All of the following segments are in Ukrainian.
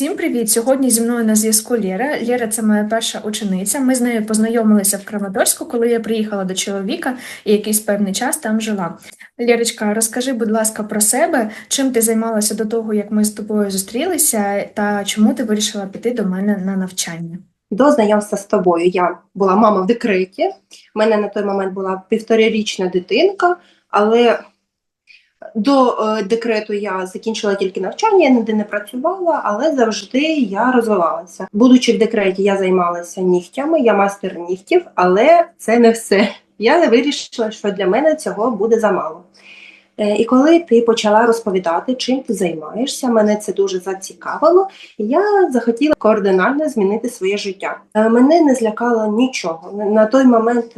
Всім привіт! Сьогодні зі мною на зв'язку Лєра. Лєра це моя перша учениця. Ми з нею познайомилися в Краматорську, коли я приїхала до чоловіка і якийсь певний час там жила. Лєрочка, розкажи, будь ласка, про себе, чим ти займалася до того, як ми з тобою зустрілися, та чому ти вирішила піти до мене на навчання? До знайомства з тобою я була мама в декреті. У мене на той момент була півторарічна дитинка, але до е, декрету я закінчила тільки навчання, я ніде не працювала, але завжди я розвивалася. Будучи в декреті, я займалася нігтями, я мастер нігтів, але це не все. Я вирішила, що для мене цього буде замало. Е, І коли ти почала розповідати, чим ти займаєшся, мене це дуже зацікавило. і Я захотіла кардинально змінити своє життя. Е, Мене не злякало нічого. На- той момент,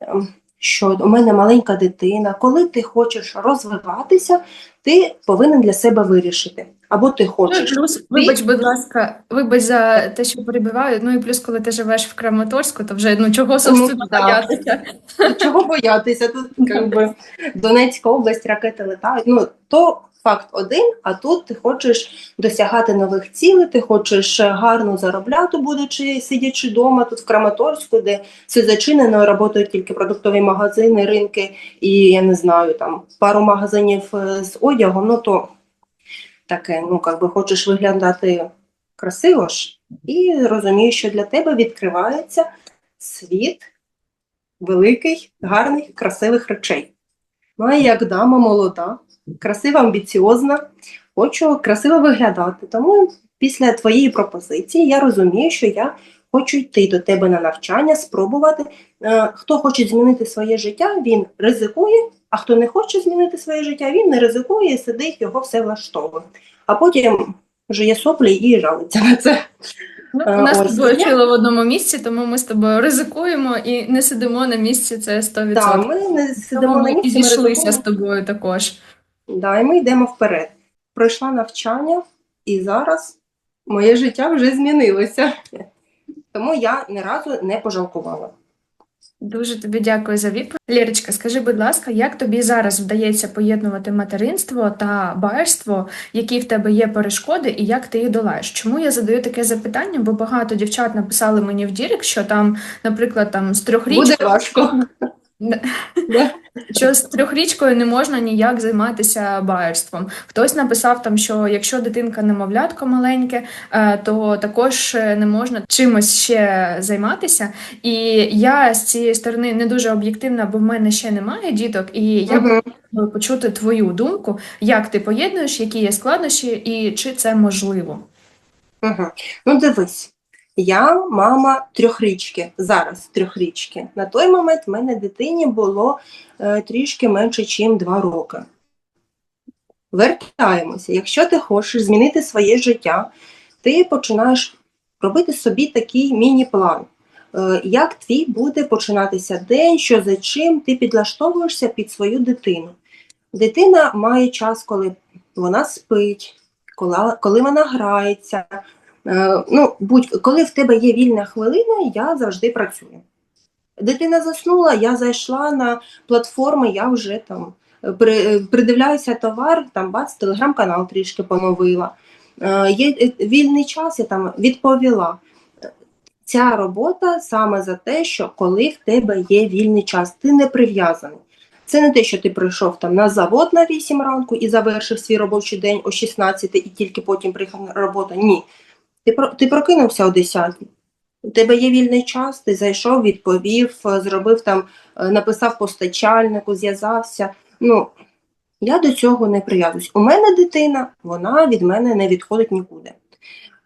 ем, що у мене маленька дитина, коли ти хочеш розвиватися, ти повинен для себе вирішити. Або ти Ну, хочеш плюс, вибач, будь ласка, вибач за те, що перебиваю. Ну і плюс, коли ти живеш в Краматорську, то вже ну чого собственно да. боятися. Чого боятися? Тут якби Донецька область, ракети летають. Ну, то факт один, а тут ти хочеш досягати нових цілей, ти хочеш е, гарно заробляти, будучи сидячи вдома, тут в Краматорську, де все зачинено, працюють тільки продуктові магазини, ринки і я не знаю, там пару магазинів е, з одягом, ну то таке, ну как би хочеш виглядати красиво ж, і розумієш, що для тебе відкривається світ великий, гарних, красивих речей. Ну, а як дама молода, красива, амбіціозна, хочу красиво виглядати. Тому після твоєї пропозиції я розумію, що я хочу йти до тебе на навчання, спробувати. Е, Хто хоче змінити своє життя, він ризикує, а хто не хоче змінити своє життя, він не ризикує, сидить, його все влаштовує. А потім жує соплі і жалиться на це. Ну, Е, у нас ось. з тобою вчили в одному місці, тому ми з тобою ризикуємо і не сидимо на місці. Це 100%. Так, ми не сидимо Тому на і місці, ми зійшлися з тобою також. Да, і ми йдемо вперед. Пройшла навчання, і зараз моє життя вже змінилося. Тому я ні разу не пожалкувала. Дуже тобі дякую за відповідь. Лірочка, скажи, будь ласка, як тобі зараз вдається поєднувати материнство та батьківство, які в тебе є перешкоди, і як ти їх долаєш? Чому я задаю таке запитання? Бо багато дівчат написали мені в Дірек, що там, наприклад, там з трьохрічкою Буде важко. Що з трьохрічкою не можна ніяк займатися байерством. Хтось написав там, що якщо дитинка немовлятко маленьке, е, то також е, не можна чимось ще займатися. І я з цієї сторони не дуже об'єктивна, бо в мене ще немає діток, і я б хотіла почути твою думку, як ти поєднуєш, які є складнощі, і чи це можливо. Ну, дивись, я мама трьохрічки, зараз трьохрічки. На той момент в мене дитині було е, трішки менше, ніж два роки. Вертаємося. Якщо ти хочеш змінити своє життя, ти починаєш робити собі такий міні-план. Е, Як твій буде починатися день, що за чим ти підлаштовуєшся під свою дитину. Дитина має час, коли вона спить, коли, коли вона грається. Е, Ну, будь, коли в тебе є вільна хвилина, я завжди працюю. Дитина заснула, я зайшла на платформи, я вже там е, при, е, придивляюся товар, там бац, телеграм-канал трішки поновила. Є вільний час, я там відповіла. Ця робота саме за те, що коли в тебе є вільний час, ти не прив'язаний. Це не те, що ти прийшов там на завод на 8 ранку і завершив свій робочий день о 16 і тільки потім приїхав на роботу. Ні. Ти, про- ти прокинувся о 10. У тебе є вільний час, ти зайшов, відповів, е, зробив там, е, написав постачальнику, зв'язався. Ну, я до цього не прив'язуюсь. У мене дитина, вона від мене не відходить нікуди. Е,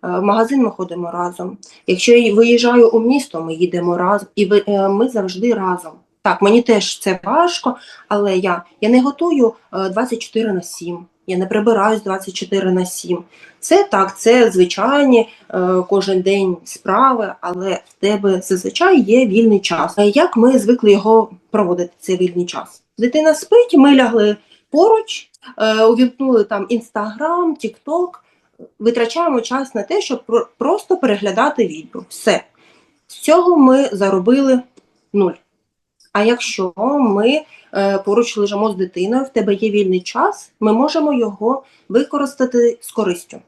В магазин ми ходимо разом. Якщо я виїжджаю у місто, ми їдемо разом, і ми завжди разом. Так, мені теж це важко, але я, я не готую е, 24 на 7, я не прибираюсь 24 на 7. Це так, це звичайні е, кожен день справи, але в тебе зазвичай є вільний час. Е, Як ми звикли його проводити, цей вільний час? Дитина спить, ми лягли поруч, е, увімкнули там Інстаграм, Тікток, витрачаємо час на те, щоб просто переглядати відео. Все. З цього ми заробили нуль. А якщо ми е, поруч лежимо з дитиною, в тебе є вільний час, ми можемо його використати з користю.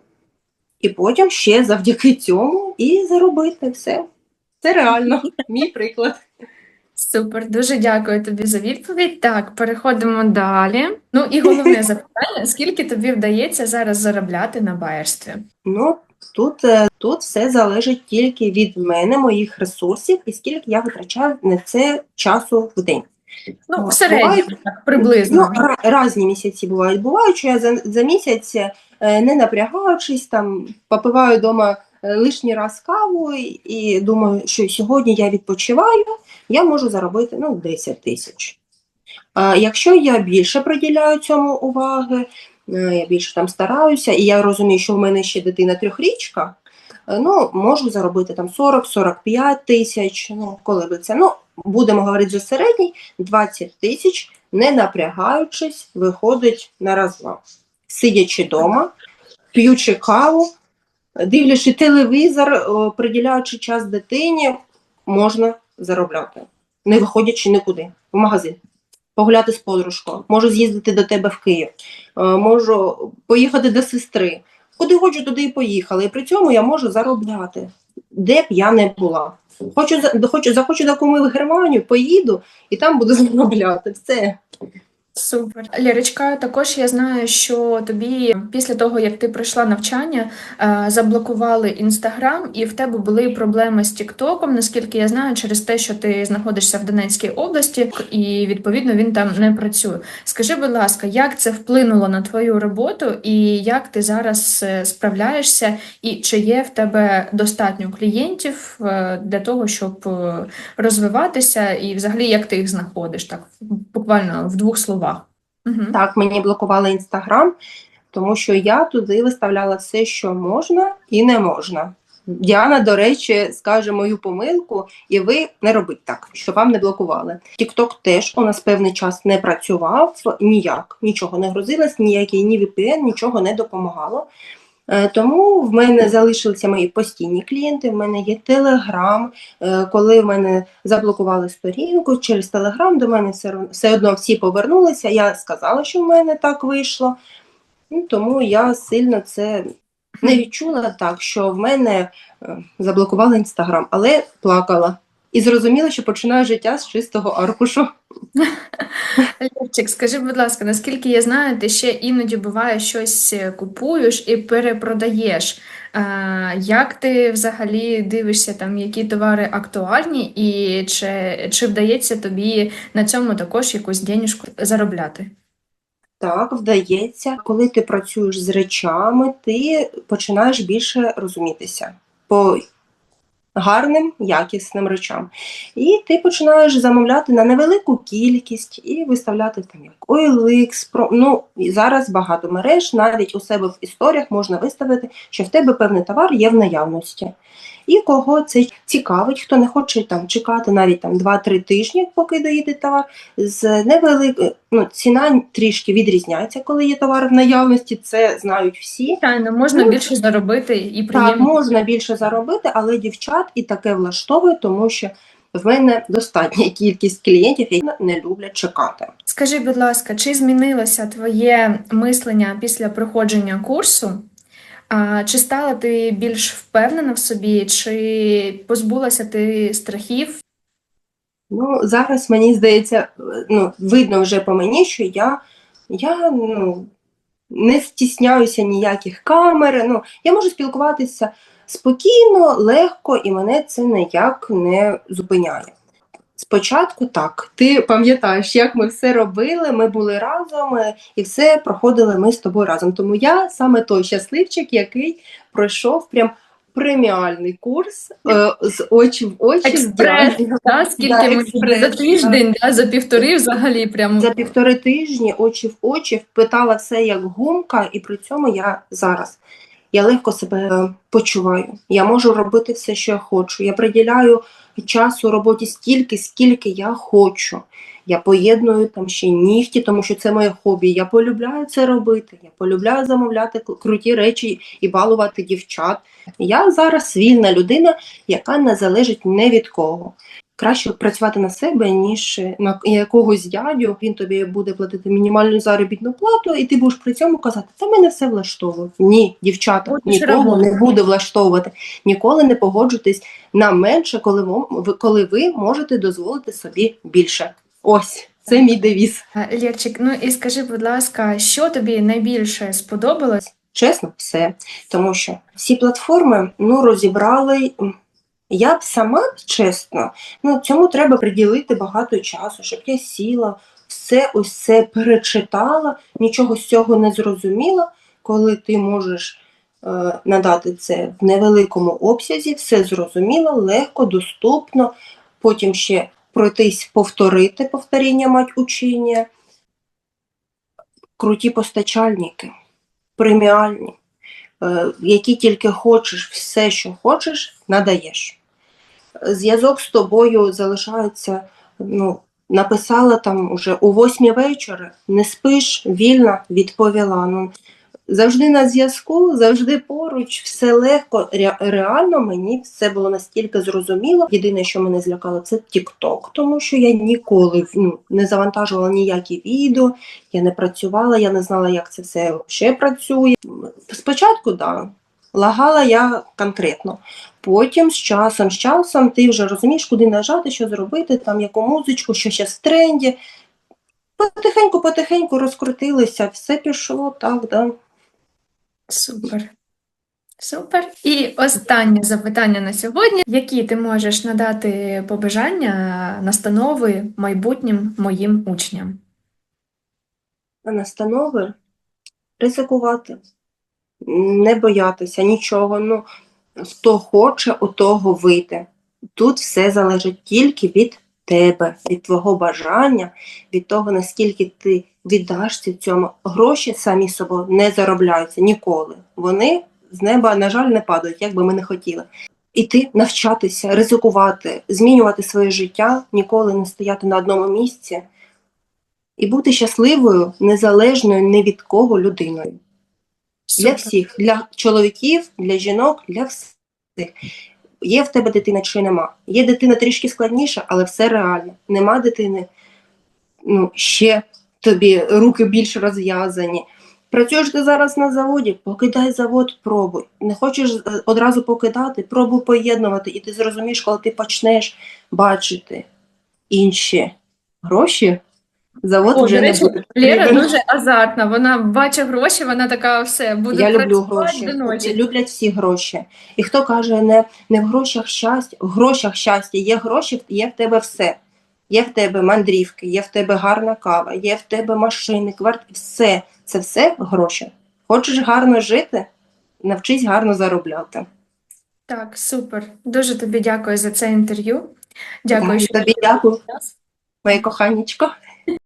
і потім ще завдяки цьому і заробити все. Це реально, мій приклад. Супер, дуже дякую тобі за відповідь. Так, переходимо далі. Ну і головне запитання: скільки тобі вдається зараз заробляти на байерстві? Ну, тут, е, тут все залежить тільки від мене, моїх ресурсів, і скільки я витрачаю на це часу в день. Ну, в середньому, так, приблизно. Ну, різні місяці бувають. Бувають, що я за, за місяць, е, не напрягаючись, там попиваю вдома лишній раз каву і, думаю, що сьогодні я відпочиваю, я можу заробити ну, 10 тисяч. А якщо я більше приділяю цьому уваги, е, я більше там стараюся, і я розумію, що в мене ще дитина трьохрічка, е, ну, можу заробити там 40-45 тисяч, ну, коли би це. Ну, будемо говорити за середній, 20 тисяч, не напрягаючись, виходить на раз-два. Сидячи вдома, п'ючи каву, дивлячи телевізор, о, приділяючи час дитині, можна заробляти, не виходячи нікуди, в магазин. Погуляти з подружкою, можу з'їздити до тебе в Київ, е, можу поїхати до сестри. Куди хочу, туди і поїхала. І при цьому я можу заробляти, де б я не була. Хочу, хочу, захочу до куми в Германію, поїду і там буду заробляти. Все. Супер. Лірочка, також я знаю, що тобі після того, як ти пройшла навчання, е, заблокували Інстаграм, і в тебе були проблеми з Тіктоком, наскільки я знаю, через те, що ти знаходишся в Донецькій області, і відповідно він там не працює. Скажи, будь ласка, як це вплинуло на твою роботу, і як ти зараз е, справляєшся, і чи є в тебе достатньо клієнтів е, для того, щоб розвиватися, і взагалі як ти їх знаходиш, так буквально в двох словах. Угу. Так, мені блокували інстаграм, тому що я туди виставляла все, що можна і не можна. Діана, до речі, скаже мою помилку, і ви не робіть так, щоб вам не блокували. Тікток теж у нас певний час не працював ніяк, нічого не грузилось, ніякий ні VPN, нічого не допомагало. Е, Тому в мене залишилися мої постійні клієнти. В мене є Телеграм. Коли в мене заблокували сторінку через Телеграм, до мене все, все одно всі повернулися. Я сказала, що в мене так вийшло. Ну, тому я сильно це не відчула так, що в мене е, заблокували інстаграм, але плакала. І зрозуміла, що починаю життя з чистого аркушу. Левчик, скажи, будь ласка, наскільки я знаю, ти ще іноді буває щось е, купуєш і перепродаєш. Е, Як ти взагалі дивишся, там, які товари актуальні, і чи, чи вдається тобі на цьому також якусь денежку заробляти? Так, вдається. Коли ти працюєш з речами, ти починаєш більше розумітися по гарним, якісним речам. І ти починаєш замовляти на невелику кількість і виставляти там як OLX, про ну і зараз багато мереж, навіть у себе в історіях можна виставити, що в тебе певний товар є в наявності. І кого це цікавить, хто не хоче там чекати навіть там 2-3 тижні, поки доїде товар, з невеликою ну, ціна трішки відрізняється, коли є товар в наявності, це знають всі. Звичайно, можна Ну, більше заробити і Так, можна більше заробити, але дівчат і таке влаштовує, тому що в мене достатня кількість клієнтів, які не люблять чекати. Скажи, будь ласка, чи змінилося твоє мислення після проходження курсу? А, чи стала ти більш впевнена в собі, чи позбулася ти страхів? Ну, зараз мені здається, ну, видно вже по мені, що я, я ну, не стісняюся ніяких камер. Ну, я можу спілкуватися спокійно, легко, і мене це ніяк не зупиняє. Спочатку так, ти пам'ятаєш, як ми все робили, ми були разом е, і все проходили ми з тобою разом. Тому я саме той щасливчик, який пройшов прям преміальний курс е, з очі в очі. Експрес, да, да? Скільки Да, експрес, за тиждень, да? за півтори взагалі прям За півтори тижні очі в очі впитала все як гумка, і при цьому я зараз. Я легко себе почуваю. Я можу робити все, що я хочу. Я приділяю часу роботі стільки, скільки я хочу. Я поєдную там ще нігті, тому що це моє хобі. Я полюбляю це робити. Я полюбляю замовляти круті речі і балувати дівчат. Я зараз вільна людина, яка не залежить ні від кого. Краще працювати на себе, ніж на якогось дядю. Він тобі буде платити мінімальну заробітну плату, і ти будеш при цьому казати, та мене все влаштовує. Ні, дівчата, Будеш нікого не буде влаштовувати. Ніколи не погоджуйтесь на менше, коли ви, коли ви можете дозволити собі більше. Ось це мій девіз. Е, Лєрчик, ну і скажи, будь ласка, що тобі найбільше сподобалось? Чесно, все. Тому що всі платформи ну, розібрали. Я б сама, чесно, ну, цьому треба приділити багато часу, щоб я сіла, все ось це перечитала, нічого з цього не зрозуміла, коли ти можеш е, надати це в невеликому обсязі, все зрозуміло, легко, доступно, потім ще пройтись, повторити повторіння мать учення. Круті постачальники преміальні, е, які тільки хочеш, все, що хочеш, надаєш. Зв'язок з тобою залишається, ну, написала там уже о восьмій вечора, не спиш, вільна, відповіла. Ну, завжди на зв'язку, завжди поруч, все легко. Ре- реально мені все було настільки зрозуміло. Єдине, що мене злякало, це TikTok, тому що я ніколи ну, не завантажувала ніякі відео, я не працювала, я не знала, як це все ще працює. Спочатку, так, да, лагала я конкретно. Потім з часом, з часом ти вже розумієш, куди нажати, що зробити, там яку музичку, що зараз в тренді. Потихеньку, потихеньку розкрутилися, все пішло так, да. Супер. Супер. І останнє запитання на сьогодні. Які ти можеш надати побажання, настанови майбутнім моїм учням? настанови ризикувати, не боятися нічого. Ну, хто хоче, у того вийде. Тут все залежить тільки від тебе, від твого бажання, від того, наскільки ти віддашся цьому. Гроші самі собою не заробляються ніколи. Вони з неба, на жаль, не падають, як би ми не хотіли. Іти навчатися, ризикувати, змінювати своє життя, ніколи не стояти на одному місці і бути щасливою, незалежною ні від кого людиною. Для всіх, для чоловіків, для жінок, для всіх. Є в тебе дитина чи нема. Є дитина трішки складніша, але все реально. Нема дитини, ну, ще тобі руки більш розв'язані. Працюєш ти зараз на заводі, покидай завод, пробуй. Не хочеш е, одразу покидати, пробуй поєднувати, і ти зрозумієш, коли ти почнеш бачити інші гроші, завод О, вже до не речі, буде. Лера дуже азартна. Вона бачить гроші, вона така все буде Я люблю гроші. до ночі. Люблять всі гроші. І хто каже, не, не в грошах щастя, в грошах щастя, є гроші, є в тебе все. Є в тебе мандрівки, є в тебе гарна кава, є в тебе машини, квартири, все. Це все гроші. Хочеш гарно жити, навчись гарно заробляти. Так, супер. Дуже тобі дякую за це інтерв'ю. Дякую, що Тобі дякую, моє коханечко.